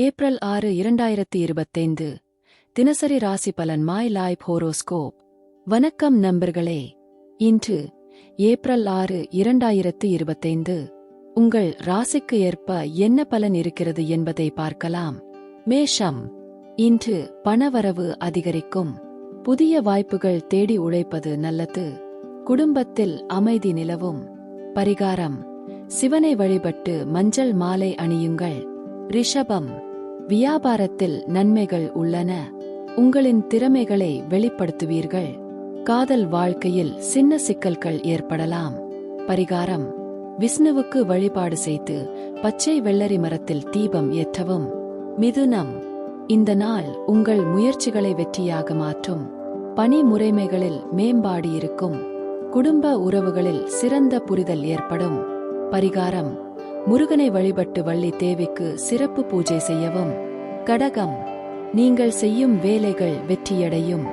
April ஆறு இரண்டாயிரத்தி இருபத்தைந்து. தினசரி ராசி பலன் மாய் லைஃப் ஹோரோஸ்கோப் வணக்கம் நண்பர்களே. இன்று ஏப்ரல் ஆறு இரண்டாயிரத்து இருபத்தைந்து. உங்கள் ராசிக்கு ஏற்ப என்ன பலன் இருக்கிறது என்பதை பார்க்கலாம். மேஷம். இன்று பணவரவு அதிகரிக்கும். புதிய வாய்ப்புகள் தேடி உழைப்பது நல்லது. குடும்பத்தில் அமைதி நிலவும். பரிகாரம். சிவனை வழிபட்டு மஞ்சள் மாலை அணியுங்கள். ரிஷபம். வியாபாரத்தில் நன்மைகள் உள்ளன. உங்களின் திறமைகளை வெளிப்படுத்துவீர்கள். காதல் வாழ்க்கையில் சின்ன சிக்கல்கள் ஏற்படலாம். பரிகாரம். விஷ்ணுவுக்கு வழிபாடு செய்து பச்சை வெள்ளரி மரத்தில் தீபம் ஏற்றவும். மிதுனம். இந்த நாள் உங்கள் முயற்சிகளை வெற்றியாக மாற்றும். பணி முறைமைகளில் மேம்பாடு இருக்கும். குடும்ப உறவுகளில் சிறந்த புரிதல் ஏற்படும். பரிகாரம். முருகனை வழிபட்டு வள்ளி தேவிக்கு சிறப்பு பூஜை செய்யவும். கடகம். நீங்கள் செய்யும் வேலைகள் வெற்றியடையும்.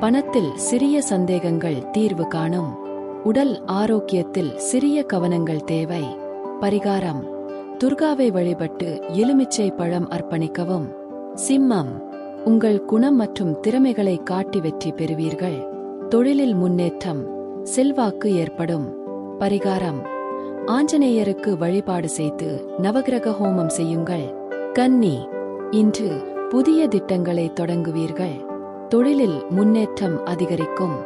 பணத்தில் சிறிய சந்தேகங்கள் தீர்வு காணும். உடல் ஆரோக்கியத்தில் சிறிய கவனங்கள் தேவை. பரிகாரம். துர்காவை வழிபட்டு எலுமிச்சை பழம் அர்ப்பணிக்கவும். சிம்மம். உங்கள் குணம் மற்றும் திறமைகளை காட்டி வெற்றி பெறுவீர்கள். தொழிலில் முன்னேற்றம். செல்வாக்கு ஏற்படும். பரிகாரம். ஆஞ்சநேயருக்கு வழிபாடு செய்து நவகிரக ஹோமம் செய்யுங்கள். கன்னி இன்று புதிய திட்டங்களை தொடங்குவீர்கள். தொழிலில் முன்னேற்றம் அதிகரிக்கும்.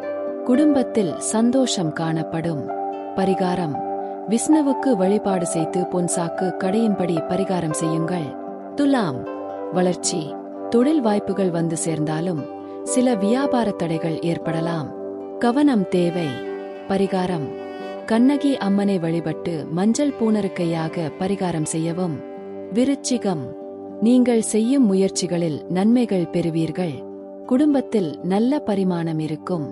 குடும்பத்தில் சந்தோஷம் காணப்படும். பரிகாரம் விஷ்ணுவுக்கு வழிபாடு செய்து பொன்சாக்கு கடையின்படி பரிகாரம் செய்யுங்கள். துலாம் வளர்ச்சி தொழில் வாய்ப்புகள் வந்து சேர்ந்தாலும் சில வியாபார தடைகள் ஏற்படலாம். கவனம் தேவை. பரிகாரம் கண்ணகி அம்மனை வழிபட்டு மஞ்சள் பூனருக்கையாக பரிகாரம் செய்யவும் விருச்சிகம் நீங்கள் செய்யும் முயற்சிகளில் நன்மைகள் பெறுவீர்கள். குடும்பத்தில் நல்ல பரிமாணம் இருக்கும்.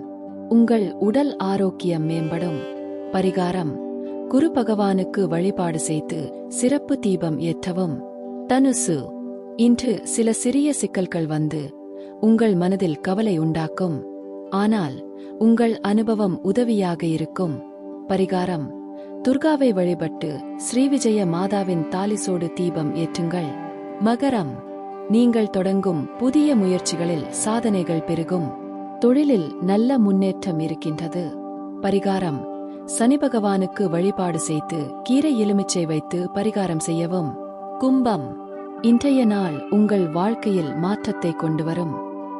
உங்கள் உடல் ஆரோக்கியம் மேம்படும். பரிகாரம் குரு பகவானுக்கு வழிபாடு செய்து சிறப்பு தீபம் ஏற்றவும். தனுசு இன்று சில சிறிய சிக்கல்கள் வந்து உங்கள் மனதில் கவலை உண்டாக்கும். ஆனால் உங்கள் அனுபவம் உதவியாக இருக்கும். பரிகாரம். துர்காவை வழிபட்டு ஸ்ரீவிஜய மாதாவின் தாலிசோடு தீபம் ஏற்றுங்கள். மகரம். நீங்கள் தொடங்கும் புதிய முயற்சிகளில் சாதனைகள் பெருகும். தொழிலில் நல்ல முன்னேற்றம் இருக்கின்றது. பரிகாரம். சனி பகவானுக்கு வழிபாடு செய்து கீரை எலுமிச்சை வைத்து பரிகாரம் செய்யவும். கும்பம். இன்றைய நாள் உங்கள் வாழ்க்கையில் மாற்றத்தை கொண்டு வரும்.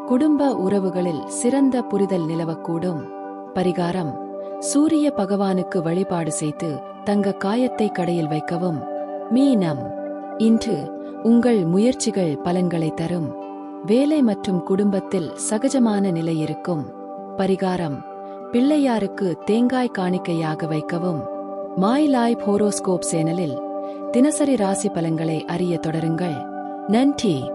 குடும்ப உறவுகளில் சிறந்த புரிதல் நிலவக்கூடும். பரிகாரம். சூரிய பகவானுக்கு வழிபாடு செய்து தங்க காயத்தை கடையில் வைக்கவும். மீனம் இன்று உங்கள் முயற்சிகள் பலன்களை தரும். வேலை மற்றும் குடும்பத்தில் சகஜமான நிலை இருக்கும். பரிகாரம் பிள்ளையாருக்கு தேங்காய் காணிக்கையாக வைக்கவும். மாய் லாய் ஹோரோஸ்கோப் சேனலில் தினசரி ராசி பலன்களை அறிய தொடருங்கள். நன்றி.